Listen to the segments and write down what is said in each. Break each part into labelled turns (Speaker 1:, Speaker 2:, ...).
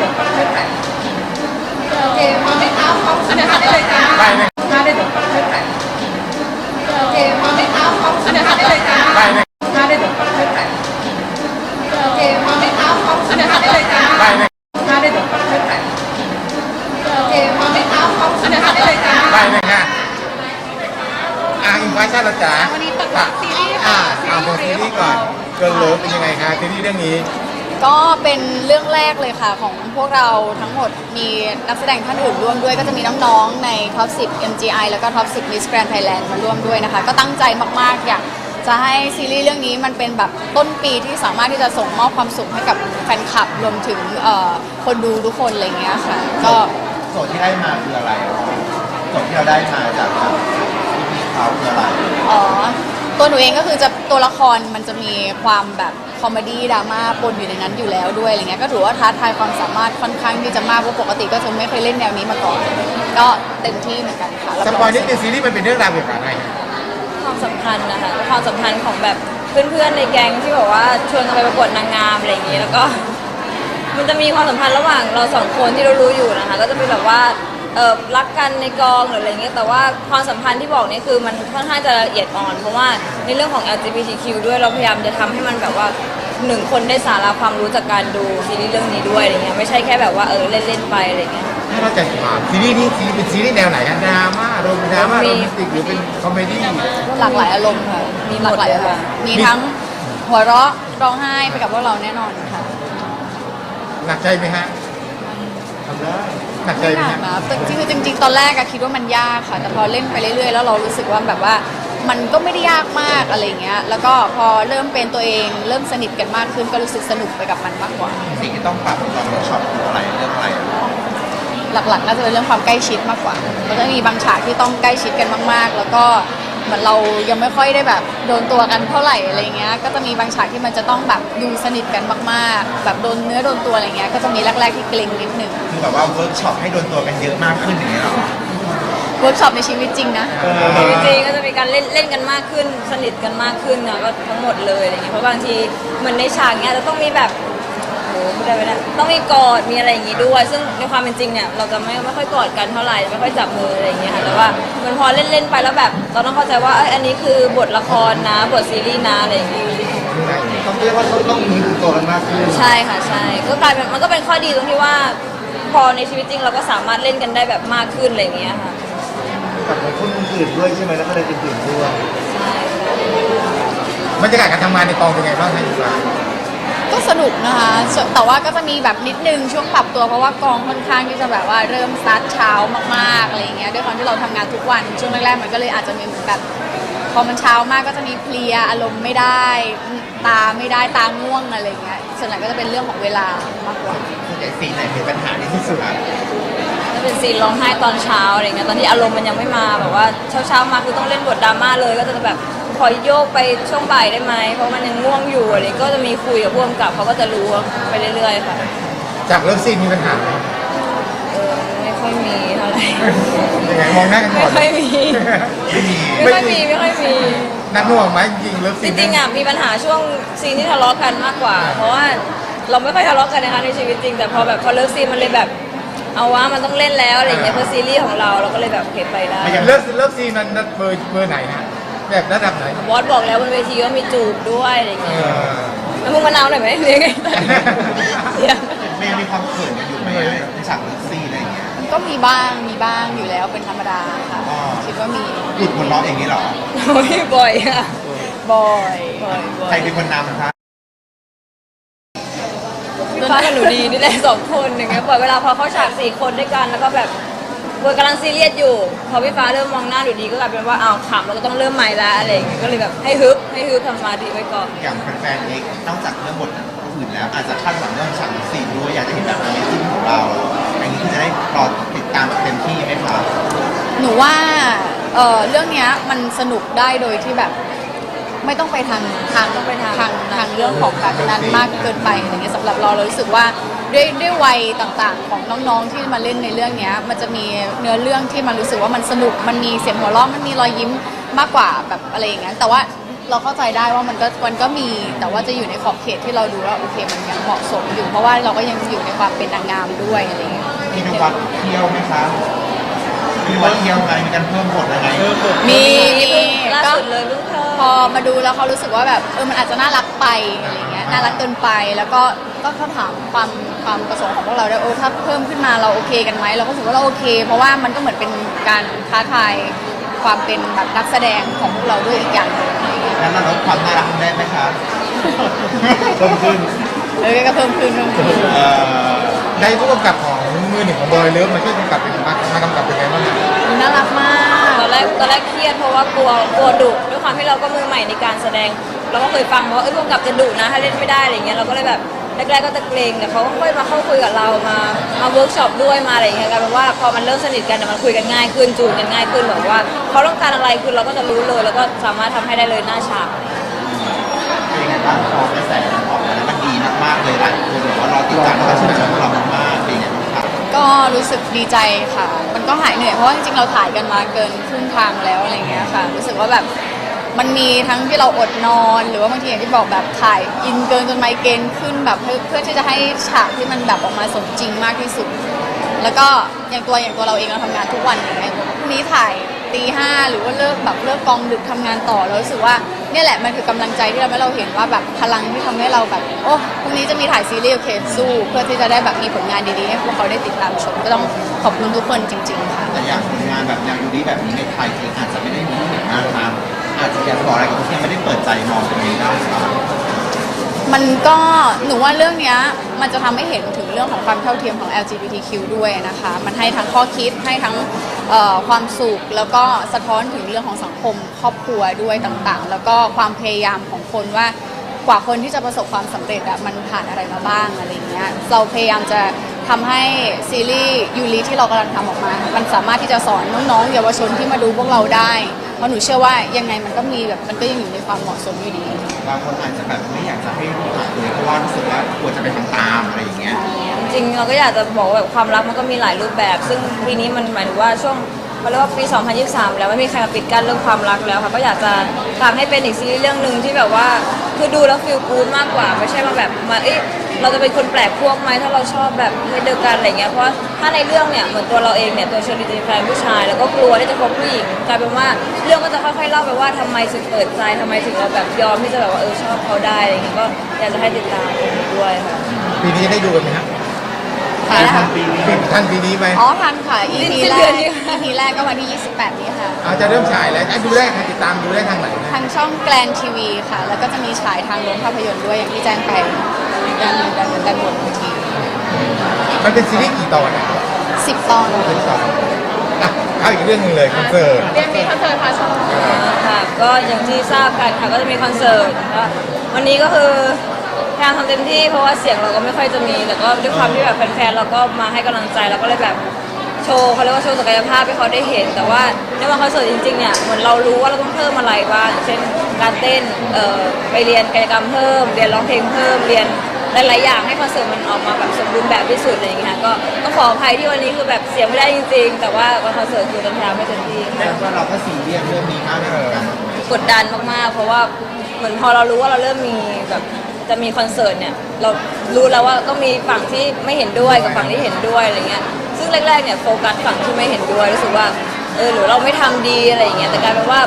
Speaker 1: ได้ดูช่วยถ่ายโอเคพร้อมไหมคะพร้อมอันนี้ถ่ายได้เลยจ้า
Speaker 2: ได้เลย
Speaker 1: ถ้าได้ดูช่วยถ่ายโอเคพร้อมไหมคะพร้อมอันนี้ถ่ายได้เลยจ้า
Speaker 2: ได้เลย
Speaker 1: ถ้าได้ดูช่วยถ่ายโอเคพร้อมไหมคะพร้อมอันนี้ถ่ายได้เลยจ้า
Speaker 2: ได้เลย
Speaker 1: ถ้าได้ดูช่วยถ่ายโอเคพร้อมไหมคะพร้อมอันนี้ถ่ายได้เลยจ้า
Speaker 2: ได้เลยค่ะอะอินฟ้าชาติจ๋า
Speaker 1: วันนี้ประกวดซีรีส์
Speaker 2: อะ
Speaker 1: ค่ะ
Speaker 2: เอาบอกซีรีส์ก่อนเกิร์ลเลิฟเป็นยังไงคะซีรีส์เรื่องนี้
Speaker 3: ก็เป็นเรื่องแรกเลยค่ะของพวกเราทั้งหมดมีนักแสดงท่านอื่นร่วมด้วย ก็จะมีน้องๆใน Top 10 MGI แล้วก็ Top 10 Miss Grand Thailand มาร่วมด้วยนะคะ ก็ตั้งใจมากๆ อยากจะให้ซีรีส์เรื่องนี้มันเป็นแบบต้นปีที่สามารถที่จะส่งมอบความสุขให้กับแฟนคลับรวมถึงเอ่อคนดูทุกคนอะไรเงี้ยค่ะ ก็
Speaker 4: โจทย์ที่ได้มาคืออะไรโจทย์ที่เราได้มาจากทางพี่ๆเขาคืออะไร
Speaker 3: อ๋อ ตัวหนูเองก็คือจะตัวละครมันจะมีความแบบคอมเมดี้ดราม่าปนอยู่ในนั้นอยู่แล้วด้วยอะไรเงี้ยก็ถือว่าท้าทายความสามารถค่อนข้างที่จะมากเพราะปกติก็จะไม่เคยเล่นแนวนี้มาก่อน ก็เต็มที่เหมือนกันค่ะ
Speaker 2: สปอยนิดนึงซีรีส์มันเป็นเรื่องราวเกี่ยวกับอะไรคะ
Speaker 5: ความสัมพันธ์นะคะความสัมพันธ์ของแบบเพื่อนๆในแก๊งที่แบบว่าชวนกันไปประกวดนางงามอะไรอย่างนี้แล้วก็ มันจะมีความสัมพันธ์ระหว่างเราสองคนที่เรารู้อยู่นะคะ ก็จะเป็นแบบว่า เออรักกันในกองหรืออะไรเงี้ยแต่ว่าความสัมพันธ์ที่บอกนี่คือมันค่อนข้างจะละเอียดอ่อน เพราะว่าในเรื่องของ LGBTQ ด้วยเราพยายามจะทำให้มันแบบว่าหนึ่งคนได้สาระความรู้จากการดูซีรีส์เรื่องนี้ด้วยอะไรเงี้ยไม่ใช่แค่แบบว่าเออเล่นๆไปอะไรเงี้ย
Speaker 2: ถ้าเราจะถามซีรีส์นี้ซีเป็นซีรีส์แนวไหนคะดราม่าโรแมนดราม่าโรแมนติกหรือเป็นคอมเมดี้
Speaker 3: หลากหลายอารมณ์ค่ะ
Speaker 5: มีหมด
Speaker 3: หลากหลายอารมณ์
Speaker 5: เลยค่ะ
Speaker 3: มีทั้งหัวเราะร้องไห้ไปกับพวกเราแน่นอนค่ะ
Speaker 2: หนักใจไหมฮะ ทำได้หนักใจ
Speaker 3: ไม่
Speaker 2: ไหม
Speaker 3: หนัก
Speaker 2: ฮะ
Speaker 3: นะแต่จริงๆจริงๆตอนแรกอะคิดว่ามันยากค่ะ แต่พอเล่นไปเรื่อยๆ แล้วเรารู้สึกว่าแบบว่า มันก็ไม่ได้ยากมากอะไรเงี้ย แล้วก็พอเริ่มเป็นตัวเอง เริ่มสนิทกันมากขึ้นก็รู้สึกสนุกไปกับมันมากกว่า
Speaker 4: สิ่งที่ต้องปรับตอนเวิร์กช็อปคืออะไรเรื่องอะไร
Speaker 3: หลักๆน่าจะเป็นเรื่องความใกล้ชิดมากกว่ามันจะมีบางฉากที่ต้องใกล้ชิดกันมากๆ แล้วก็ เหมือนเรายังไม่ค่อยได้แบบโดนตัวกันเท่าไหร่อะไรเงี้ย ก็จะมีบางฉากที่มันจะต้องแบบดูสนิทกันมากๆ แบบโดนเนื้อโดนตัวอะไรเงี้ย ก็จะมีแรกๆที่เกรงนิดหนึ่ง
Speaker 4: คือแบบว่าเวิร์กช็อปให้โดนตัวกันเยอะมากขึ้นอย่างเงี้ยเหรอ
Speaker 3: เวิร์กช็อปในชีวิตจริงนะ
Speaker 5: จริงๆก็จะมีการเล่นเล่นกันมากขึ้น สนิทกันมากขึ้นนะก็ทั้งหมดเลยอะไรเงี้ยเพราะบางทีเหมือนในฉากเนี้ยจะต้องมีแบบ โอ้โหไม่ได้ไม่ได้ต้องมีกอดมีอะไรอย่างงี้ด้วย ซึ่งในความเป็นจริงเนี่ยเราจะไม่ไม่ค่อยกอดกันเท่าไหร่ไม่ค่อยจับมืออะไรอย่างเงี้ยค่ะแต่ว่ามันพอเล่นเล่นๆไปแล้วแบบ เราต้องเข้าใจว่าเอยอันนี้คือบทละครนะ บทซีรีส์นะอะไรอย่างเงี้ย
Speaker 4: ต้องเรียกว่าต้องต้องมีตัวกันมากขึ้น
Speaker 5: ใช่ค่ะใช่ก็กลายเป็นมันก็เป็นข้อดีตรงที่ว่า พอในชีวิตจริงเราก็สามารถเล่นกันได้แบบมากขึ้นอะไรอย่างเงี้ยค่ะ
Speaker 4: กับคนอื่นด้วยใช่ไหมแล้วก็เลยอื่นๆด้วย
Speaker 5: ใช่ค่ะ
Speaker 2: บรรยากาศการทำงานในกองเป็นไงบ้างคะอินฟ้า
Speaker 3: ก็สนุกนะคะสแต่ว่าก็จะมีแบบนิดนึงช่วงปรับตัวเพราะว่ากองค่อนข้างที่จะแบบว่าเริ่มสตาร์ทเช้ามากๆอะไรอย่างเงี้ยด้วยความที่เราทำงานทุกวันช่วงแรกๆมันก็เลยอาจจะมีเหมือนแบบพอมันเช้ามากก็จะมีเพลียอารมณ์ไม่ได้ ตาไม่ได้ตาง่วงอะไรอย่างเงี้ยส่วนใหญ่ก็จะเป็นเรื่องของเวลามากกว่า
Speaker 4: ส่วนใหญ่สีไหนเป็นปัญหาที่สุดครับ
Speaker 5: จะเป็นซีนร้องไห้ตอนเช้าอะไรเงี้ยตอนที่อารมณ์มันยังไม่มาแบบว่าเช้าเช้าๆมาคือต้องเล่นบทดราม่าเลยก็จะแบบ ขอโยกไปช่วงบ่ายได้ไหมเพราะมันยังง่วงอยู่อะไรก็จะมีคุยกับพ่วงกับเขาก็จะรู้ไปเรื่อยๆค่ะ
Speaker 2: จากเลิฟซีนมีปัญหาไหม
Speaker 5: เออไม่ค่อยมีเท่าไหร่
Speaker 2: ยังไงมองหน้ากันก่
Speaker 5: ไม่
Speaker 2: อน
Speaker 5: ค่อยมี
Speaker 4: ไม่มี
Speaker 5: ไม่ค่อยมีไม่ค่อยมี
Speaker 2: นักหน่วงไหมจริงเลิฟ
Speaker 5: จ
Speaker 2: ซีน
Speaker 5: ริงๆอะมีปัญหาช่วงซีนที่ทะเลาะกันมากกว่า เพราะว่าเราไม่ค่อยทะเลาะกันนะคะในชีวิตจริง แต่พอแบบพอเลิฟซีนมันเลยแบบ เอาว่ามันต้องเล่นแล้วอะไรอย่างเงี้ยเพื่อซีรีส์ของเราเราก็เลยแบบโอเคไปได้
Speaker 2: เลิฟเลิฟซีนมันเบอร์เบอร์ไหนฮะ แบบระดับไหน
Speaker 5: บอสบอกแล้วบนเวทีว่ามีจูบด้วยอะไรอย่าง
Speaker 2: เอ
Speaker 5: เงี้ย
Speaker 2: อ
Speaker 5: แล้วมึงมะนาวหน่อยไหมหรือยังไงเดี๋ยว
Speaker 4: เมย์มีความเขินกันอยู่ไหมในฉากเลิฟซีนอะไรอย่างเงี้ย
Speaker 3: ก็มีบ้างมีบ้างอยู่แล้วเป็นธรรมดาค่ะ
Speaker 4: อ๋อ
Speaker 3: คิดว่ามี
Speaker 4: หลุดบนล้ออย่างนี้เหรอ
Speaker 5: โอ้ยบ่อยค่ะ
Speaker 3: บ่อย
Speaker 5: บ่อยบ่อ
Speaker 4: ใคร
Speaker 5: ย
Speaker 4: เป็นคนนำคะ
Speaker 5: พี่ฟ้ากับหนูดีนี่แหละสองคนอย่างเงี้ยบ่อยเวลาพอเข้าฉากสี่คนด้วยกันแล้วก็แบบ เวอร์กำลังซีเรียสอยู่ พอพี่ฟ้าเริ่มมองหน้าหนูดีก็กลายเป็นว่าอ้าวขำเราก็ต้องเริ่มใหม่ละอะไรอย่างเงี้ยก็เลยแบบให้ฮึบให้ฮึบทำสมาธิไว้ก่อน
Speaker 4: อย่างแฟนๆเองนอกจากเรื่องบทอื่นแล้ว อาจจะคาดหวังเรื่องฉากเลิฟซีนด้วยอยากจะเห็นแบบนี้จิ้นของเราอันนี้คือจะได้รอติดตามแบบเต็มที่ไหมคะ
Speaker 3: หนูว่าเออเรื่องเนี้ยมันสนุกได้โดยที่แบบ ไม่ต้องไปทางทางไปทางทางทางเรื่องของแบบนั้นมากเกินไปอะไรเงี้ยสำหรับเราเรารู้สึกว่าด้วยด้วยวัยต่างๆ ของน้องๆที่มาเล่นในเรื่องเนี้ย มันจะมีเนื้อเรื่องที่มันรู้สึกว่ามันสนุกมันมีเสียงหัวเราะมันมีรอยยิ้มมากกว่าแบบอะไรอย่างเงี้ยแต่ว่าเราเข้าใจได้ว่ามันก็มันก็มีแต่ว่าจะอยู่ในขอบเขตที่เราดูว่าโอเคมันยังเหมาะสมอยู่ เพราะว่าเราก็ยังอยู่ในความเป็นนางงามด้วยอะไรเงี้ย
Speaker 4: พี่นวัดเที่ยวไหมคะพี่นวัดเที่ยวไงมีการเพิ่มบทอะไร
Speaker 3: มีมี
Speaker 5: ล่า
Speaker 3: ก็
Speaker 5: สุดเลยเพิ่งเพิ่ม
Speaker 3: พอมาดูแล้วเขารู้สึกว่าแบบเออมันอาจจะน่ารักไปอะไรเงี้ยน่ารักเกินไปแล้วก็ก็เขาถามความความประสงค์ของพวกเราด้วยโอ้ถ้าเพิ่มขึ้นมาเราโอเคกันไหมเราก็รู้สึกว่าเราโอเค เพราะว่ามันก็เหมือนเป็นการท้าทายความเป็นแบบนักแสดงของพวกเราด้วยอีกอย่างหนึ่งอะไรเงี้ย
Speaker 4: แล้วเราลดความน่ารักได้ไหมคะ
Speaker 2: เพิ่มขึ้น
Speaker 3: เออก็เพิ่มขึ้นเพิ่มขึ้น
Speaker 4: เอ่อ
Speaker 2: ได้ผู้กำกับของมือหนึ่งของบอยเลิฟมาช่วยกำกับเป็นมามากำกับเป็นไงบ้างครับ
Speaker 3: น่ารักมาก
Speaker 5: ตอนแรกตอนแรกเครียดเพราะว่ากลัวกลัวดุด้วย ความที่เราก็มือใหม่ในการแสดง เราก็เคยฟังมาว่าเอ้ยร่วมกับจะดุนะถ้าเล่นไม่ได้อะไรเงี้ยเราก็เลยแบบแรกๆก็จะเกรงแต่เขาก็ค่อยมาเข้าคุยกับเรามามาเวิร์กช็อปด้วยมาอะไรเงี้ยกลายเป็นว่าพอมันเริ่มสนิทกันเนี่ยมันคุยกันง่ายขึ้นจูนกันง่ายขึ้นแบบว่าเขาต้องการอะไรคือเราก็จะรู้เลย แล้วก็สามารถทำให้ได้เลยหน้าฉาก
Speaker 4: เป็นยังไงบ้างพอกระแสมันออกมาแล้วมันดีมากๆเลยหลายคนบอกว่ารอติดตามแล้วก็ชื่นชมพวกเรามากๆเป็นยังไงบ้างครับ
Speaker 3: ก็รู้สึกดีใจค่ะ มันก็หายเหนื่อยเพราะว่าจริงๆเราถ่ายกันมาเกินครึ่งทางแล้วอะไรเงี้ยค่ะ รู้สึกว่าแบบ มันมีทั้งที่เราอดนอน หรือว่าบางทีอย่างที่บอกแบบถ่ายอินเกินจนไมเกรนขึ้นแบบเพื่อเพื่อที่จะให้ฉากที่มันแบบออกมาสมจริงมากที่สุด แล้วก็อย่างตัวอย่างตัวเราเองเราทำงานทุกวันอย่างเงี้ยพรุ่งนี้ถ่ายตีห้าหรือว่าเลิกแบบเลิกกองดึกทำงานต่อเรารู้สึกว่าเนี่ยแหละมันคือกำลังใจที่เราให้เราเห็นว่าแบบพลังที่ทำให้เราแบบโอ้พรุ่งนี้จะมีถ่ายซีรีส์โอเคสู้ เพื่อที่จะได้แบบมีผลงานดีๆให้พวกเขาได้ติดตามชมก็ต้องขอบคุณทุกคนจริง ๆ ค่ะ
Speaker 4: แต่อย่างผลงานแบบแนวยูริแบบนี้ในไทยเองอาจจะไม่ได้มีให้เห็นมากครับ อาจจะอยากบอกอะไรกับคนที่ยังไม่ได้เปิดใจมองตรงนี้ได้ครับ
Speaker 3: มันก็หนูว่าเรื่องเนี้ยมันจะทำให้เห็นถึงเรื่องของความเท่าเทียมของ LGBTQ ด้วยนะคะ มันให้ทั้งข้อคิดให้ทั้งเอ่อความสุขแล้วก็สะท้อนถึงเรื่องของสังคมครอบครัวด้วยต่างๆ แล้วก็ความพยายามของคนว่ากว่าคนที่จะประสบความสำเร็จอะมันผ่านอะไรมาบ้างอะไรเงี้ยเราพยายามจะทำให้ซีรีส์ยูริที่เรากำลังทำออกมา มันสามารถที่จะสอนน้องๆเยาวชนที่มาดูพวกเราได้ เพราะหนูเชื่อว่ายังไงมันก็มีแบบมันก็ยังอยู่ในความเหมาะสมอยู่ดี
Speaker 4: บางคนอาจจะแบบไม่อยากจะให้รู้จักเลยเพราะว่ารู้สึกว่ากลัวจะไปทำตามอะไรอย่างเงี้ย
Speaker 5: จริงๆเราก็อยากจะบอกว่าแบบความรักมันก็มีหลายรูปแบบ ซึ่งปีนี้มันหมายถึงว่าช่วงเขาเรียกว่าปี 2023 แล้วไม่มีใครมาปิดกั้นเรื่องความรักแล้วค่ะก็อยากจะทำให้เป็นอีกซีรีส์เรื่องหนึ่งที่แบบว่าคือดูแล้วฟีลกู๊ดมากกว่า ไม่ใช่มาแบบมาเอ๊ะ เราจะเป็นคนแปลกพวกไหมถ้าเราชอบแบบเพศเดียวกันอะไรเงี้ยเพราะว่าถ้าในเรื่องเนี่ยเหมือนตัวเราเองเนี่ยตัวเชอรี่จะมีแฟนผู้ชาย แล้วก็กลัวที่จะคบผู้หญิงกลายเป็นว่าเรื่องก็จะค่อยๆเล่าไปว่าทำไมถึงเปิดใจทำไมถึงเราแบบยอมที่จะแบบว่าเออชอบเขาได้อะไรเงี้ยก็อยากจะให้ติดตามตรงนี้ด้วยค่ะ
Speaker 2: ปีนี้ได้ดูกันไหมครับ
Speaker 3: ค่ะนะคะ
Speaker 2: ทันปีนี้ไหม
Speaker 3: อ๋อทันค่ะ EP
Speaker 5: สิ้น
Speaker 3: แร
Speaker 5: เดือกนนี้
Speaker 3: EP แรกก็วันที่ 28 นี้ค่ะ
Speaker 2: อาจจะเริ่มฉายแล้วอะดูได้ใครติดตามดูได้ทางไหนนะ
Speaker 3: ทางช่องแกลนทีวีค่ะ แล้วก็จะมีฉายทางโรงภาพยนตร์ด้วยอย่างที่แจ้งไป ด้านด้านด้านบนเวที
Speaker 2: มันเป็นซีรีส์กี่ตอนอะ
Speaker 3: สิบตอน
Speaker 2: เป็นตอนอะเข้าอีกเรื่องหนึงเลยคอนเสิร์ต
Speaker 1: เรียนมีคอนเสิร์ตค่ะชอบ
Speaker 5: ค่ะก็อย่างที่ทราบกันค่ะก็จะมีคอนเสิร์ตก็วันนี้ก็คือพยายามทำเต็มที่เพราะว่าเสียงเราก็ไม่ค่อยจะมี แต่ก็ด้วยความที่แบบแฟนๆเราก็มาให้กำลังใจเราก็เลยแบบโชว์เขาเรียกว่าโชว์ศักยภาพให้เขาได้เห็น แต่ว่าในวันคอนเสิร์ตจริงๆเนี่ยเหมือนเรารู้ว่าเราต้องเพิ่มอะไรบ้างอย่างเช่นการเต้นเอ่อไปเรียนกายกรรมเพิ่ม เรียนร้องเพลงเพิ่มเรียน หลายๆอย่างให้คอนเสิร์ตมันออกมาแบบสมบูรณ์แบบที่สุดอะไรอย่างเงี้ยก็ต้องขออภัยที่วันนี้คือแบบเสียงไม่ได้จริงๆ แต่ว่าวันคอนเสิร์ตคือจะพยายามให้เต็มที่
Speaker 4: แต่ว่าเราก็ซีเรียสเรื่องนี้มากเหมือนกัน
Speaker 5: กดดันมากๆ เพราะว่าเหมือนพอเรารู้ว่าเราเริ่มมีแบบจะมีคอนเสิร์ตเนี่ยเรารู้แล้วว่าต้องมีฝั่งที่ไม่เห็นด้วยกับฝั่งที่เห็นด้วยอะไรเงี้ยซึ่งแรกๆเนี่ยโฟกัสฝั่งที่ไม่เห็นด้วยรู้สึกว่าเออหรือเราไม่ทำดีอะไรอย่างเงี้ยแต่กลายเป็นว่า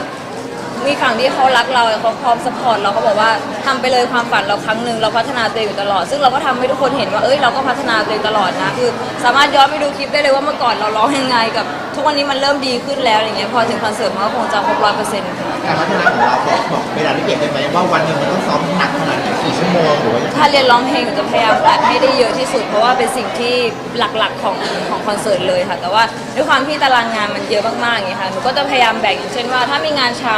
Speaker 5: มีฝั่งที่เขารักเราเขาพร้อมสปอร์ตเราเขาบอกว่าทำไปเลยความฝันเราครั้งหนึ่งเราพัฒนาตัวเองอยู่ตลอด ซึ่งเราก็ทำให้ทุกคนเห็นว่าเอ้ยเราก็พัฒนาตัวเองตลอดนะคือสามารถย้อนไปดูคลิปได้เลยว่าเมื่อก่อนเราร้องยังไงกับ ทุกวันนี้มันเริ่มดีขึ้นแล้วอย่างเงี้ยพอถึงคอนเสิร์ตมันก็คงจะครบร้อยเปอร์เซ็นต์ค่ะ
Speaker 4: การพัฒนาของเราบอกบอกเวลาที่เปลี่ยนได้ไหมว่าวันหนึ่งมันต้องซ้อมหนักขนาดไหนกี่ชั่วโมงหรือว่ายังไง
Speaker 5: ถ้าเรียนร้องเพลงหนูจะพยายามอัดให้ได้เยอะที่สุดเพราะว่าเป็นสิ่งที่หลักๆของของคอนเสิร์ตเลยค่ะ แต่ว่าด้วยความที่ตารางงานมันเยอะมากๆอย่างเงี้ยค่ะหนูก็จะพยายามแบ่งอย่างเช่นว่าถ้ามีงานเช้า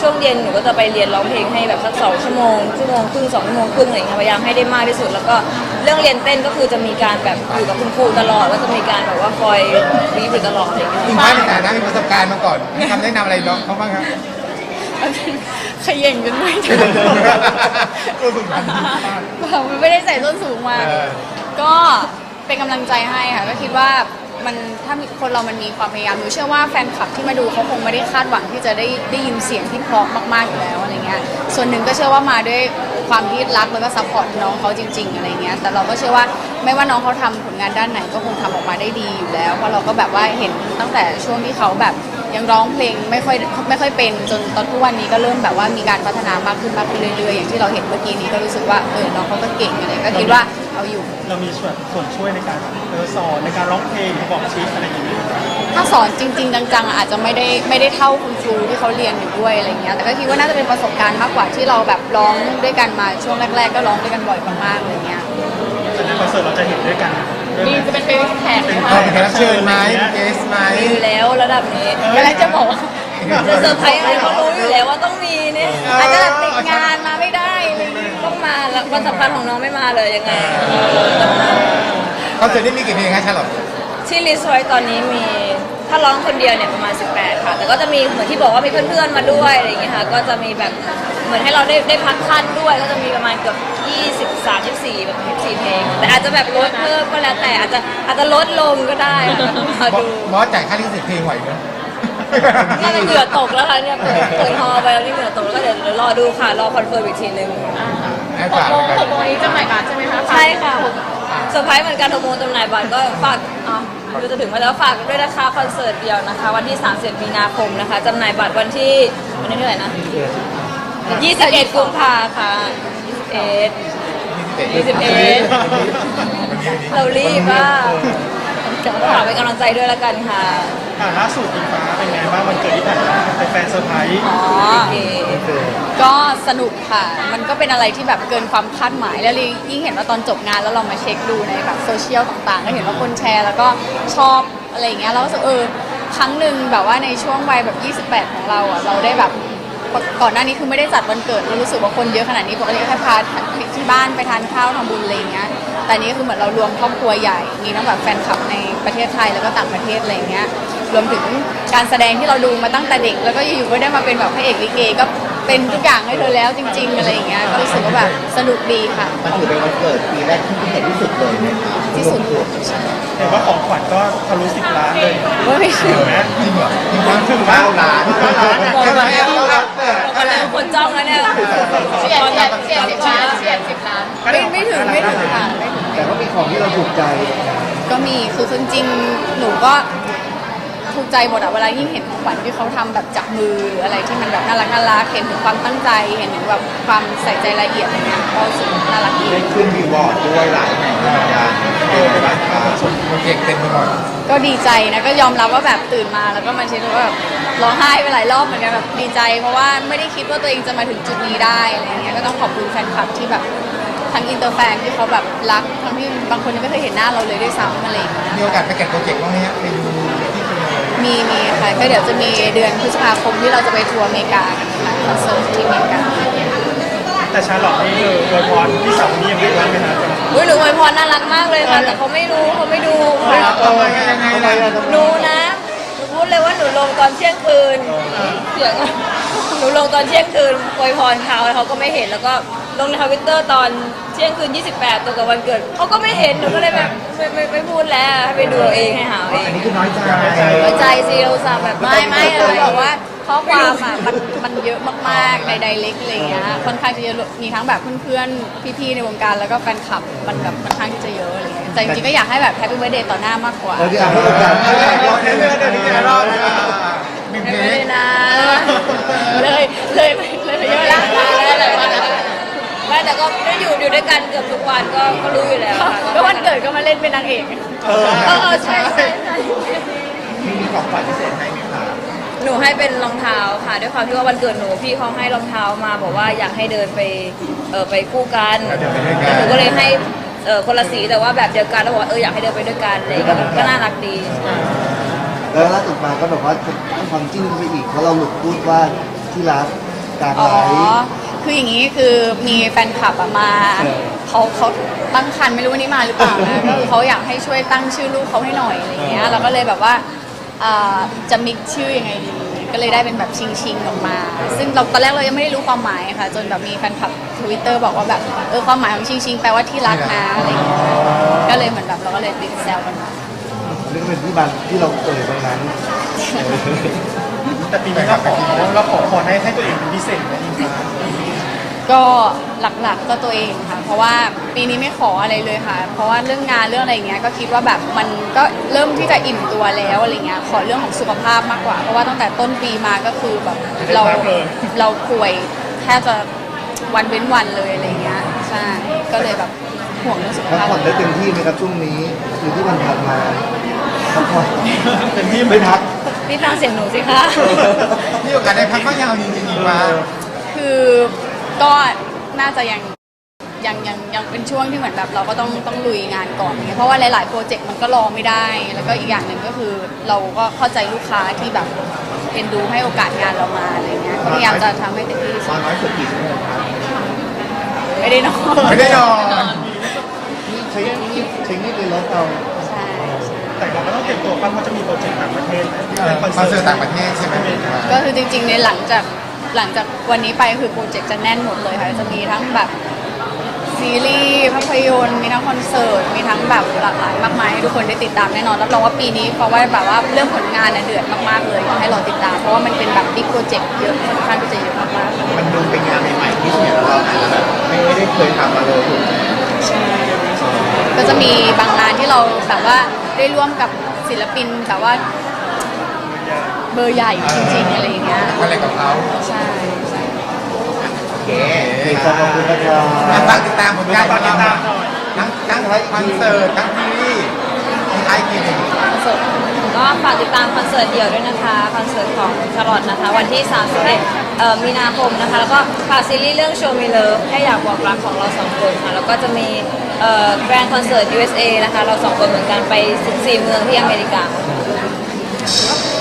Speaker 5: ช่วงเย็นหนูก็จะไปเรียนร้องเพลงให้แบบสักสองชั่วโมงชั่วโมงครึ่งสองชั่วโมงครึ่งอะไรอย่างเงี้ยพยายามให้ได้มากที่สุด แล้วก็เรื่องเรียนเต้นก็คือจะมีการแบบอยู่กับคุณครูตลอดว่าจะมีการแบบว่าคอยรีบอยู่ตลอดอะไรอย่างเงี้ย
Speaker 2: อิงฟ้าในฐานะมีประสบการณ์มาก่อนมีคำแนะนำอะไรน้องเขาบ้างครับ
Speaker 3: ขย่งจนไม่ถึง
Speaker 2: เออสุดยอด
Speaker 3: แบบไม่ได้ใส่ส้นสูงมา
Speaker 2: เออ
Speaker 3: ก็เป็นกำลังใจให้ค่ะก็คิดว่า มันถ้ามีคนเรามันมีความพยายามหนูเชื่อว่าแฟนคลับที่มาดูเขาคงไม่ได้คาดหวังที่จะได้ได้ยินเสียงที่เพราะมากๆอยู่แล้วอะไรเงี้ยส่วนหนึ่งก็เชื่อว่ามาด้วยความที่รักแล้วก็ซัพพอร์ตน้องเขาจริง ๆอะไรเงี้ยแต่เราก็เชื่อว่าไม่ว่าน้องเขาทำผลงานด้านไหนก็คงทำออกมาได้ดีอยู่แล้วเพราะเราก็แบบว่าเห็นตั้งแต่ช่วงที่เขาแบบ ยังร้องเพลงไม่ค่อยไม่ค่อยเป็นจนตอนทุกวันนี้ก็เริ่มแบบว่ามีการพัฒนามากขึ้นมากขึ้นเรื่อยๆอย่างที่เราเห็นเมื่อกี้นี้ก็รู้สึกว่าเออน้องเขาก็เก่งอะไรก็คิดว่าเอาอยู่
Speaker 6: เรามีส่วนส่วนช่วยในการแบบเออสอนในการร้องเพลงบอกชีพอะไรอย่างนี้
Speaker 3: ถ้าสอนจริง ๆ จังๆอาจจะไม่ได้ไม่ได้เท่าคุณครูที่เขาเรียนอยู่ด้วยอะไรเงี้ยแต่ก็คิดว่าน่าจะเป็นประสบการณ์มากกว่าที่เราแบบร้องด้วยกันมาช่วงแรก ๆ ก็ร้องด้วยกันบ่อยมากๆอะไรเงี้ย
Speaker 6: แต่ในคอนเสิร์ตเราจะเห็นด้วยกันด้วย
Speaker 1: มี
Speaker 6: ไหม
Speaker 1: จะเป็นเป็นแขกไหม
Speaker 2: เรา
Speaker 1: คะ
Speaker 2: เป็นแขกรับเชิญไหมเป็นเกสไหม
Speaker 5: มีอยู่แล้วระดับนี้
Speaker 3: ก็เลยจะบอกว่า
Speaker 5: จะเซอร์ไพรส์อะไรเขารู้อยู่แล้วว่าต้องมีเนี่ย
Speaker 3: อาจจะแบบติดงานมาไม่ได้อะไรเงี้ย
Speaker 5: ต้องมาแล้ววันสำคัญของน้องไม่มาเลยยังไงต้องมา
Speaker 2: คอนเสิร์ตนี้มีกี่เพลงคะชาลอต
Speaker 5: ที่ลิสต์ไว้ตอนนี้มี ถ้าร้องคนเดียวเนี่ยประมาณ 18 ค่ะ แต่ก็จะมีเหมือนที่บอกว่ามีเพื่อนๆมาด้วยอะไรอย่างเงี้ยค่ะ ก็จะมีแบบเหมือนให้เราได้ได้พักขั้นด้วย ก็จะมีประมาณเกือบ23 24แบบ14เพลง แต่อาจจะแบบลดเพิ่มก็แล้วแต่อาจจะอาจจะลดลงก็ได้ค่ะมาดู
Speaker 2: บอสจ่ายค่าลิขสิทธิ์เพลงไหวไหม
Speaker 5: น่าจะเหงื่อตกแล้วค่ะเนี่ยเปิดเปิดฮอไปแล้วนี่เหงื่อตกแล้วก็เดี๋ยวเดี๋ยวรอดูค่ะ รอคอนเฟิร์มอีกทีนึง
Speaker 2: ให้
Speaker 1: หก
Speaker 2: ฝาก
Speaker 1: โมง
Speaker 2: กัน
Speaker 1: หกโมงนี้จำหน่ายบัตรใช่ไหมคะ
Speaker 5: ใช่ค่ะเซอร์ไพรส์เหมือนกันโฮโมนจำหน่ายบัตรก็ฝากอะ ดูจะถึงมาแล้วฝากด้วยนะคะคอนเสิร์ตเดียวนะคะ วันที่ 30 มีนาคมนะคะจำหน่ายบัตรวันที่วันนี้เท่าไหร่นะ 21 กุมภาค่ะ21 21 เรารีบว่า ฝากเป็นกำลังใจด้วยแล้วกันค่ะ
Speaker 6: อ่าล่าสุดอิงฟ้าเป็นไงบ้างวันเกิดที่ผ่านมาเป็นแฟนเซอร์ไพรส์
Speaker 3: อ๋อ
Speaker 5: โอเค
Speaker 3: ก็สนุกค่ะ มันก็เป็นอะไรที่แบบเกินความคาดหมาย แล้วเลยยิ่งเห็นว่าตอนจบงานแล้วเรามาเช็คดูในแบบโซเชียลต่างๆ ก็เห็นว่าคนแชร์แล้วก็ชอบอะไรอย่างเงี้ยเราก็รู้สึกเออ ครั้งหนึ่งแบบว่าในช่วงวัยแบบ 28 ของเราอะ เราได้แบบก่อนหน้านี้คือไม่ได้จัดวันเกิดเรารู้สึกว่าคนเยอะขนาดนี้ปกติก็แค่พาที่บ้านไปทานข้าวทำบุญอะไรอย่างเงี้ย แต่อันนี้ก็คือเหมือนเรารวมครอบครัวใหญ่ มีทั้งแบบแฟนคลับในประเทศไทยแล้วก็ต่างประเทศอะไรอย่างเงี้ย รวมถึงการแสดงที่เราดูมาตั้งแต่เด็ก แล้วก็อยู่ๆก็ได้มาเป็นแบบพระเอกลิเกก็เป็นทุกอย่างให้เธอแล้วจริง ๆ อะไรอย่างเงี้ย ก็รู้สึกว่าแบบสนุกดีค่ะ
Speaker 4: มันถือเป็นวันเกิดปีแรกที่พิเศษที่สุดเลยไหมคะ
Speaker 3: ที่สุด
Speaker 6: เห็นว่าของขวัญก็ทะลุสิบล้านเลย
Speaker 3: ว่าไม่ถึง
Speaker 6: เห็นไหม
Speaker 2: จริงเหรอจริง
Speaker 6: ถึ
Speaker 2: ถึ
Speaker 6: ง
Speaker 2: ง
Speaker 6: เก้า
Speaker 2: เก้า
Speaker 6: ล้า
Speaker 2: ล้านน
Speaker 5: บอกก่อน
Speaker 2: เห็นไหมครับ
Speaker 5: ก็เลยคนจ้องแล้วเนี่ย
Speaker 1: เฉียดเฉียดเฉียดสิบล้านเฉียดสิบล้าน
Speaker 3: ไม่ไม่ถึงไม่ถึงค่ะไม่ถึง
Speaker 4: แต่ว่ามีของที่เราถูกใจ
Speaker 3: ก็มีคือจริงๆหนูก็ ถูกใจหมดอะเวลายิ่งเห็นของขวัญที่เขาทำแบบจากมือหรืออะไรที่มันแบบน่ารักน่ารักเห็นถึงความตั้งใจเห็นถึงแบบความใส่ใจรายละเอียดอะไรเงี้ยก็รู้สึกน่ารักดี
Speaker 4: ได้ขึ้นวีวอร์ดด้วยหลายแห่งด้วยเหมือนกันเออเป็นบ้านครับ
Speaker 2: โปรเจกต์เต็มไปหมด
Speaker 3: ก็ดีใจนะก็ยอมรับว่าแบบตื่นมาแล้วก็มาเช็คดูว่าแบบร้องไห้ไปหลายรอบเหมือนกันแบบดีใจ เพราะว่าไม่ได้คิดว่าตัวเองจะมาถึงจุดนี้ได้อะไรเงี้ยก็ต้องขอบคุณแฟนคลับที่แบบทั้งอินเตอร์แฟนที่เขาแบบรักทั้งที่บางคนยังไม่เคยเห็นหน้าเราเลยด้วยซ้ำอะไรอย่างเงี้ย
Speaker 2: มีโอกาสไปแกะโปรเจกต์บ้างไหมฮะไปดูที่เป็นอะไร
Speaker 3: มีมีค่ะก็เดี๋ยวจะมีเดือนพฤษภาคมที่เราจะไปทัวร์อเมริกากันค่ะคอนเสิร์ตที่อเมริกา
Speaker 6: แต่ชาลอตนี่คืออวยพรพี่สาวคนนี้ยังไงบ้างไหมคะ
Speaker 5: อุ้ยหนูอวยพรน่ารักมากเลยค่ะแต่เขาไม่รู้เขาไม่ดูค่ะ
Speaker 2: ทำไมยังไงล่ะ
Speaker 5: หนูนะหนูพูดเลยว่าหนูลงตอนเที่ยงคืนเสียงหนูลงตอนเที่ยงคืนอวยพรเขาแล้วเขาก็ไม่เห็นแล้วก็ ลงในทวิตเตอร์ตอนเที่ยงคืน 28ตัวกับวันเกิดเขาก็ไม่เห็นหนูก็เลยแบบไม่ไม่ไม่พูดแล้วให้ไปดูเอาเองให้หาเอาเอง
Speaker 4: อันนี้คือน้อยใจ
Speaker 5: หัวใจซีเราสามแบบ
Speaker 3: ไม่ไม่เลยบอกว่าข้อความอะมันมันเยอะมากๆในไดเรกอะไรอย่างเงี้ยค่อนข้างจะเยอะมีทั้งแบบเพื่อนๆพี่ๆในวงการแล้วก็แฟนคลับมันแบบค่อนข้างที่จะเยอะอะไรเงี้ยแต่จริงๆก็อยากให้แบบแฮปปี้เบ t ร์ a เดย์ต่อหน้ามากกว่า
Speaker 4: เราจะให้โอกาส
Speaker 2: เออรอเรื่อยๆเดี๋ยวนี้จะรอดหนึ่ง
Speaker 3: ไม่
Speaker 2: เพล
Speaker 3: ได้
Speaker 2: ง
Speaker 3: นะเลยเลยเลยไปเยอะแล้วเลยเลยวันแล้ว
Speaker 5: ไม่แต่ก็ได้อยู่อยู่ด้วยกันเกือบทุกวันก็ก็รู้อยู่แล้วค่ะ
Speaker 3: ก็วันเกิดก็มาเล่นเป็นนางเอก
Speaker 6: เออ
Speaker 5: เออเออใช่ใช่ใช่
Speaker 4: มีของขวัญพิเศษให้ไหมคะ
Speaker 5: หนูให้เป็นรองเท้าค่ะ ด้วยความที่ว่าวันเกิดหนูพี่เขาให้รองเท้ามาบอกว่าอยากให้เดินไปเออไปคู่กัน
Speaker 2: เดินไปด้วยกัน
Speaker 5: หนูก็เลยให้เออคนละสีแต่ว่าแบบเดียวกันแล้วบอกว่าเอออยากให้เดินไปด้วยกันอะไรอย่างเงี้ยก็น่ารักดี
Speaker 7: แล้วล่าสุดมาก็แบบว่าความจิ้นไปอีกเพราะเราหลุดพูดว่าที่รักกลาง
Speaker 3: อ๋อ
Speaker 7: ไลฟ์
Speaker 3: คืออย่างนี้คือมีแฟนคลับอะมา
Speaker 7: เออ
Speaker 3: เขาเขาตั้งคันไม่รู้วันนี้มาหรือเปล่านะก็คือเขาอยากให้ช่วยตั้งชื่อลูกเขาให้หน่อยอะไรอย่างเงี้ยเราก็เลยแบบว่าอ่าจะมิกชื่อยังไงดีก็เลยได้เป็นแบบชิงชิงๆออกมา ซึ่งเราตอนแรกเรายังไม่ได้รู้ความหมายค่ะ จนแบบมีแฟนคลับทวิตเตอร์บอกว่าแบบเออความหมายของชิงชิงแปลว่าที่รักนะอะไรอย่างเงี้ยก็เลยเหมือนแบบเราก็เลยติดแซวกันมา
Speaker 7: นี่ก็เป็นที่บันที่เราเอ่ยตรงนั้นเออ
Speaker 6: แต่ปีนี้เราขอเราขอพรให้ให้ตัวเองเป็นพิเศษนะอิงฟ้า
Speaker 3: ก็หลักๆก็ตัวเองค่ะ เพราะว่าปีนี้ไม่ขออะไรเลยค่ะ เพราะว่าเรื่องงานเรื่องอะไรอย่างเงี้ยก็คิดว่าแบบมันก็เริ่มที่จะอิ่มตัวแล้วอะไรเงี้ยขอเรื่องของสุขภาพมากกว่า เพราะว่าตั้งแต่ต้นปีมาก็คือแบบเราเราป่วยแทบจะวันเว้นวันเลยอะไรเงี้ยใช่ก็เลยแบบห่วงเรื่องสุข
Speaker 7: พัก
Speaker 3: ภาพ
Speaker 7: ผ่อนได้เต็มที่ไหมครับช่วงนี้หรือที่ผ่านผ่านมาพักผ่อน
Speaker 6: เต็มที่ไหม
Speaker 7: ไม่พัก
Speaker 5: พี่ฟังเสียงหนูสิคะ
Speaker 2: นี่โอกาสได้พักบ้างยังเอาจริงๆอีกมา
Speaker 3: คือก็น่าจะยังยังยังยังเป็นช่วงที่เหมือนแบบเราก็ต้องต้องลุยงานก่อนเนี่ยเพราะว่าหลาย ๆ โปรเจกต์มันก็รอไม่ได้ แล้วก็อีกอย่างหนึ่งก็คือเราก็เข้าใจลูกค้าที่แบบเอ็นดูให้โอกาสงานเรามาอะไรเงี้ยก็พยายามจะทำให้เต็มที่ที่สุ
Speaker 4: มา
Speaker 3: ด
Speaker 4: น้อยสุดกี่ชั่วโมงครับ
Speaker 3: ไม่ได้นอน
Speaker 2: ไม่ได้นอน
Speaker 7: นี่ใช้นี่ใช้นี่เลยลดเอา
Speaker 3: ใช่ใช่
Speaker 6: แต่เราก็ต้องเตรียมตัวกันเพราะจะมีโปรเจกต์ต่างประเทศนะที่
Speaker 2: เอ
Speaker 6: เป็
Speaker 2: อน
Speaker 6: คอน
Speaker 2: คอนเสิ
Speaker 6: เสิ
Speaker 2: ร์
Speaker 6: ร์
Speaker 2: ต
Speaker 6: ต
Speaker 2: ต่างประเทศใช่ไหม
Speaker 3: ก็คือจริงๆในยหลังจากหลังจากวันนี้ไปคือโปรเจกต์จะแน่นหมดเลยค่ะ จะมีทั้งแบบซีรีส์ภาพยนตร์มีทั้งคอนเสิร์ต มีทั้งแบบหลากหลายมากมายให้ทุกคนได้ติดตามแน่นอนรับรองว่าปีนี้เพราะว่าแบบว่าเรื่องผลงานน่ะเดือดมากๆเลยอยากให้เราติดตามเพราะว่ามันเป็นแบบบิ๊กโปรเจกต์เยอะค่อนข้างที่จะเยอะมากๆ
Speaker 4: มันดูเป็นงานใหม่ๆที่เนี่ยเราอาจจะแบบไม่ได้เคยทำมาเลยถูกไหม
Speaker 3: ก็จะมีบางงานที่เราแบบว่า ได้ร่วมกับศิลปินแบบว่าเบอร์ใหญ่จริงๆอะไรอย่างเงี้ย
Speaker 2: อะไรกับเขา
Speaker 3: ใช่ใช่
Speaker 4: โอเค
Speaker 7: โอเคครับขอบคุณนะครับ
Speaker 2: อะฝากติดตามผลงานของเราทั้งทั้งคอนเสิร์ตทั้งซีรีทั้งไอกีหนึ่ง
Speaker 3: คอนเสิร์ต
Speaker 5: ก็ฝากติดตามคอนเสิร์ตเดี่ยวด้วยนะคะคอนเสิร์ตของชาร์ลอตนะคะ วันที่31มีนาคมนะคะ แล้วก็ฝากซีรีส์เรื่อง Show Me Love ให้อยากบอกรักของเราสองคนค่ะแล้วก็จะมี แกรนคอนเสิร์ต USA นะคะ เราสองคนเหมือนกันไป 14 เมืองที่อเมริกา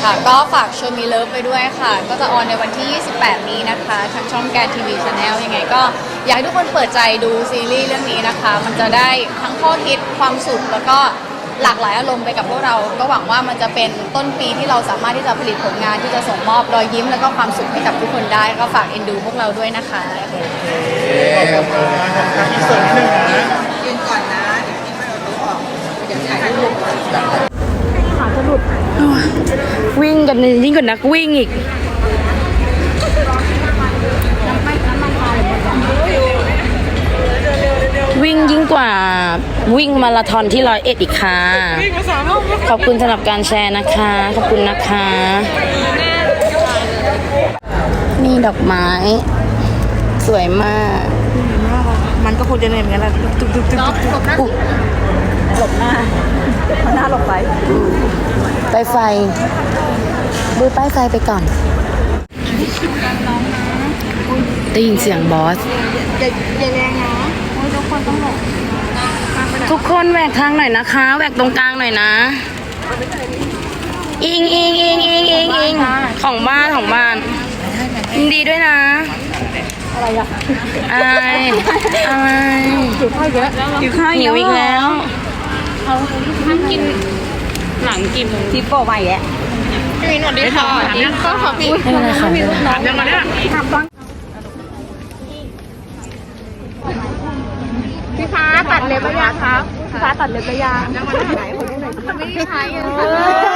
Speaker 3: ค่ะ ก็ฝากช w มีเลิฟไปด้วยค่ะ ก็จะออนในวันที่ 28 นี้นะคะทางช่องแกนทีวีชาแนลยังไงก็ อยากให้ทุกคนเปิดใจดูซีรีส์เรื่องนี้นะคะ มันจะได้ทั้งข้อคิดความสุขแล้วก็หลากหลายอารมณ์ไปกับพวกเรา ก็หวังว่ามันจะเป็นต้นปีที่เราสามารถที่จะผลิตผลงานที่จะส่งมอบรอยยิ้มแล้วก็ความสุขให้กับทุกคนได้ ก็ฝากเอ็นดูพวกเราด้วยนะคะ
Speaker 6: การอินเสิร์ตนิดนึงนะ
Speaker 1: ยืนก่อนนะเดี๋ยวพี่ไม่เอา วิ่
Speaker 8: งกันยิ่งกว่านักวิ่งอีกวิ่งยิ่งกว่าวิ่งมาราธอนที่ร้อยเอ็ดอีกค่ะ ขอบคุณสำหรับการแชร์นะคะ ขอบคุณนะคะ นี่ดอกไม้ สวยมาก
Speaker 1: มันก็คงจะเหนื่อยเหมือนกันแหละตึกตึกตึกตึกตึก
Speaker 8: อุ๊ย
Speaker 3: หลบหน้าหน้าหลบไป
Speaker 8: ป้ายไฟดูป้ายไฟไปก่อน ได้ยินเสียงบอสทุกคนแหวกทางหน่อยนะคะ แหวกตรงกลางหน่อยนะ อิงอิงอิงอิงอิงอิงของบ้านของบ้านยินดีด้วยนะ อะไรอะอะไรอะไรหิวข้าวเยอะหิวข้าวหิวอีกแล้ว กินหลังกินทิปโปใหม่แยะ
Speaker 1: พี่วินสวัสดีค่ะก็ขอบพี่
Speaker 8: ไม่เป็นไรค่ะ
Speaker 1: ยังมาเนี่ยพี่ฟ้าตัดเล็บไปยังครับพี่ฟ้าตัดเล็บไปยังยังมาไหนคนไหนไม่ได้ใช้ยังรั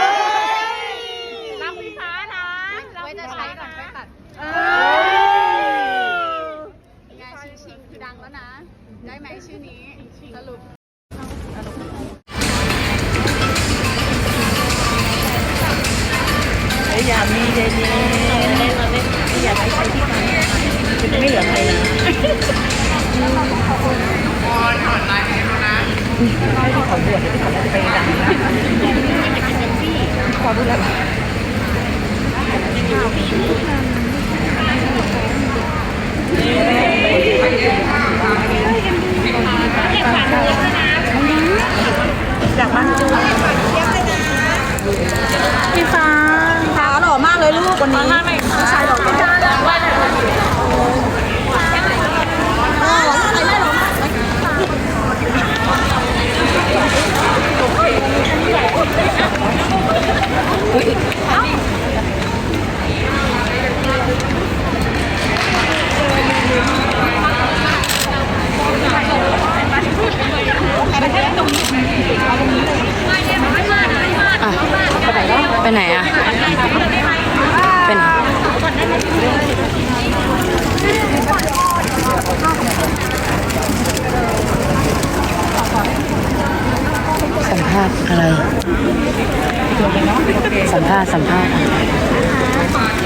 Speaker 3: สั
Speaker 1: ม
Speaker 8: ภาษณ์สัมภาษณ์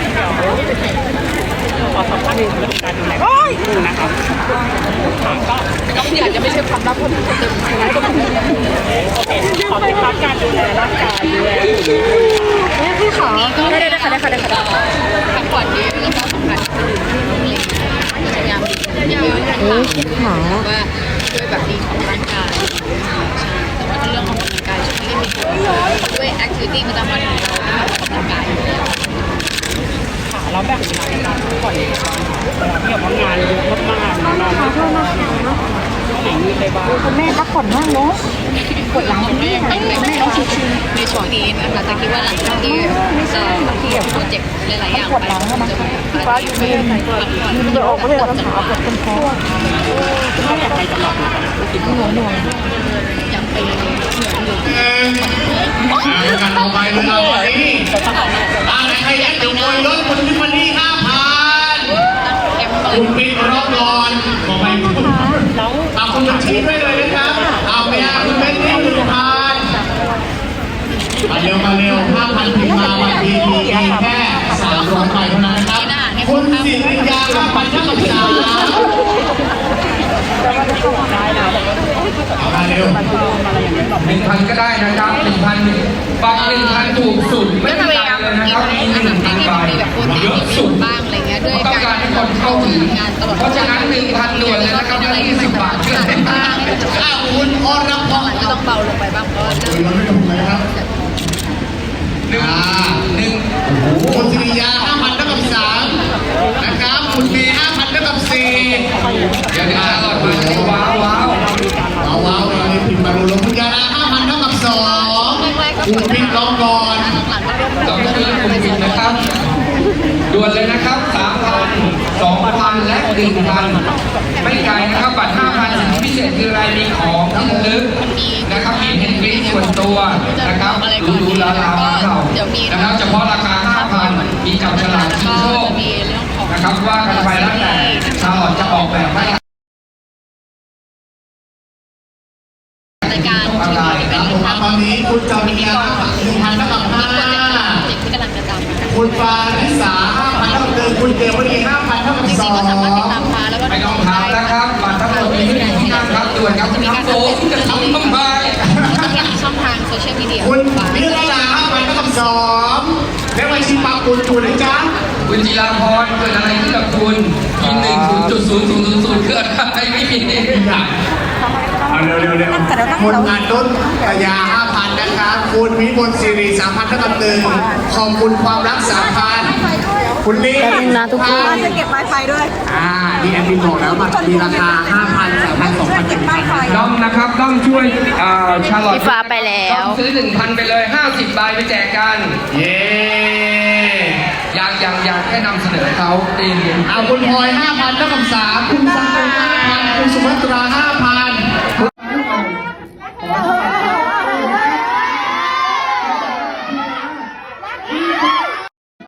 Speaker 1: ขอสัมภาษณ์ในเรื่องการดูแลนะครับก็อยากจะไม่ใช่ความลับคนอื่นเต็มนะก็โอเคขอเป็นการดูแลร่างกายดูแล
Speaker 3: พี่ขอ
Speaker 1: ได้ได้ค่ะได้ค่ะได้ค่ะ
Speaker 3: พักผ่อนเยอะแล้วก็สำคัญคือพยายามเยอะๆนะคะว่าช่วยแบบดีของร่างกายใช่ ด้วยแอคทิวิตี้ประจำวันของเราที่ออกกำลังกายอยู่แล้ว
Speaker 1: ค่ะแล้วแบ่งเวลาในการพักผ่อนยังไงบ้างเวลาที่แบบว่างานเยอะมากๆนอนไม่พอไหนมีอะไรบ้าง
Speaker 3: คุณแม่พักผ่อนมากเนาะปวดหลังเป็นไม่ไม่ไม่ต้องชิวๆในช่วงนี้นะคะแต่คิดว่าหลังจากที่จะโปรเจกต์หลายๆอย่างไปจะฟ้าอยู่ไม่ได้พักผ่อนจะออกไม่ได้แล้วขาปวดต้นคอ
Speaker 1: ถ้าอยากไปตลอดกินหัวหน่วง
Speaker 3: ยังไปเหนื่อยอยู่
Speaker 9: กัน เอาไปเลยเอาไปนี่อ่าใครอยากจะโวยรถคนที่มานี่ห้าพันคุณปิดรอบก่อนบอกไปคุณ
Speaker 1: แล้ว
Speaker 9: เอาคุณมาชี้ด้วยเลยนะครับ เอาไปอะคุณเป็นที่หนึ่งพันมาเร็วมาเร็วห้าพันพิมพ์มาวันทีมีแค่สามร้อยใบเท่านั้นนะครับ คุณสิริยาห้าพันเท่ากับสา มเอามาเร็ว
Speaker 10: หนึ่งพันก็ได้นะครับหนึ่งพันบัตรหนึ่งพันถูกสุดไม่
Speaker 3: ก็
Speaker 10: มี
Speaker 3: พยายาม
Speaker 10: เลยนะครับมีห
Speaker 3: อัน
Speaker 10: นึ่
Speaker 3: ดั
Speaker 10: ง
Speaker 3: บ
Speaker 10: พัน
Speaker 3: ที่
Speaker 10: ใบ
Speaker 3: มีแบบพูด
Speaker 10: เยอะสุด
Speaker 3: บ้างอะไรเงี้ยด้วย
Speaker 10: ต้อง
Speaker 3: การ
Speaker 10: การให้คนเข้าถึง
Speaker 3: งานตลอด
Speaker 10: เพราะฉะนั้นหนึ่งพันด่วนเลยนะครับแล้วยี่สิบบาทเพื่อน
Speaker 3: บ้าง
Speaker 9: อ้าวคุณอรพ
Speaker 3: ตอนหลังก็ต้องเบาลงไปบ้างเพราะว่าเริ่ม
Speaker 9: เราไม่ถูกเลยนะครับ
Speaker 10: หนึ่งหนึ่ง
Speaker 9: คุณสิริยาห้าพันเท่ากับสามนะครับคุณเย
Speaker 10: วเดี๋ยวชาลอดมาจะว้าวว้าว
Speaker 9: ว้าวว้าวเราพิมพ์มาดูลงคุณยาดาห้าพันเท่ากับสองคุณพิมพ์ลองก่อน
Speaker 3: หลังๆก็เริ่ม
Speaker 10: ต้องช่วยคุณบินนะครับด่วนเลยนะครับสามพันสองพันและหนึ่งพันไม่ไกลนะครับบัตรห้าพันสิทธิพิเศษคืออะไรมีของที่ระลึกนะครับมีเฮนรี่ส่วนตัวนะครับดูดูลาลามาเรานะครับเฉพาะราคา5,000มีจับฉลากชิงโชค
Speaker 3: มีเรื่องของ
Speaker 10: นะครับว่ากันไปแล้วแต่ชาวอดจะออกแบบให้
Speaker 3: รายการที่เป็นเรื่อง
Speaker 9: ตอนนี้คุณจอมินยาหนึ่งพันเท่ากับห้า
Speaker 3: เด็กที่กำลังจะจำนะคะ
Speaker 9: คุณฟาริสาห้าพันเท่ากับหนึ่งคุณเกวดีห้าพันเท่ากับ
Speaker 3: จ
Speaker 9: ส
Speaker 3: ริ
Speaker 9: องง
Speaker 3: ๆก็สามารถติดตามพาแล้วก็
Speaker 10: ไม่ต้องถามนะครับบัตรทั้งหมดมีที่ที่นั่งครับด่วนครับคุณน้ำโฟมจะทำทำไม
Speaker 3: จะเป็นช่องทางโซเชียลมีเดีย
Speaker 9: คุณนิรดาห้าพันเท่ากับสองและบัญชีปาคุณถูกนะจ๊ะ
Speaker 10: คุณจิราพรเกิดอะไรขึ้นกับคุณมีหนึ่งศูนย์จุดศูนย์ศูนย์ศูนย์ศูนย์เกิดอะไรไม่มี
Speaker 9: เอาเร็วเร็วเร็วคุณอนุนกยาห้าพันนะครับ คุณวิมลสิริสามพันเท่ากับหนึ่งขอบคุณความรักสามพันคุณลี่
Speaker 8: แป๊บนึงนะทุกคน
Speaker 3: จะเก็บไวไฟด้วย
Speaker 9: อ่านี่แอดมินบอกแล้วบัตรมีราคา5,000 3,000 2,000 7,000
Speaker 10: ด้อมนะครับด้อมช่วยอ่าชาลอต
Speaker 8: พี่ฟ้าไปแล้ว
Speaker 10: ด้อมซื้อหนึ่งพันไปเลยห้าสิบใบไปแจกกัน
Speaker 9: เย้
Speaker 10: อ ยังยังแค่นำเสนอเขาตีน
Speaker 9: เอาคุณพลอย5,000เท่ากับ3คุณสังคม5,000คุณสุภัตรา5,000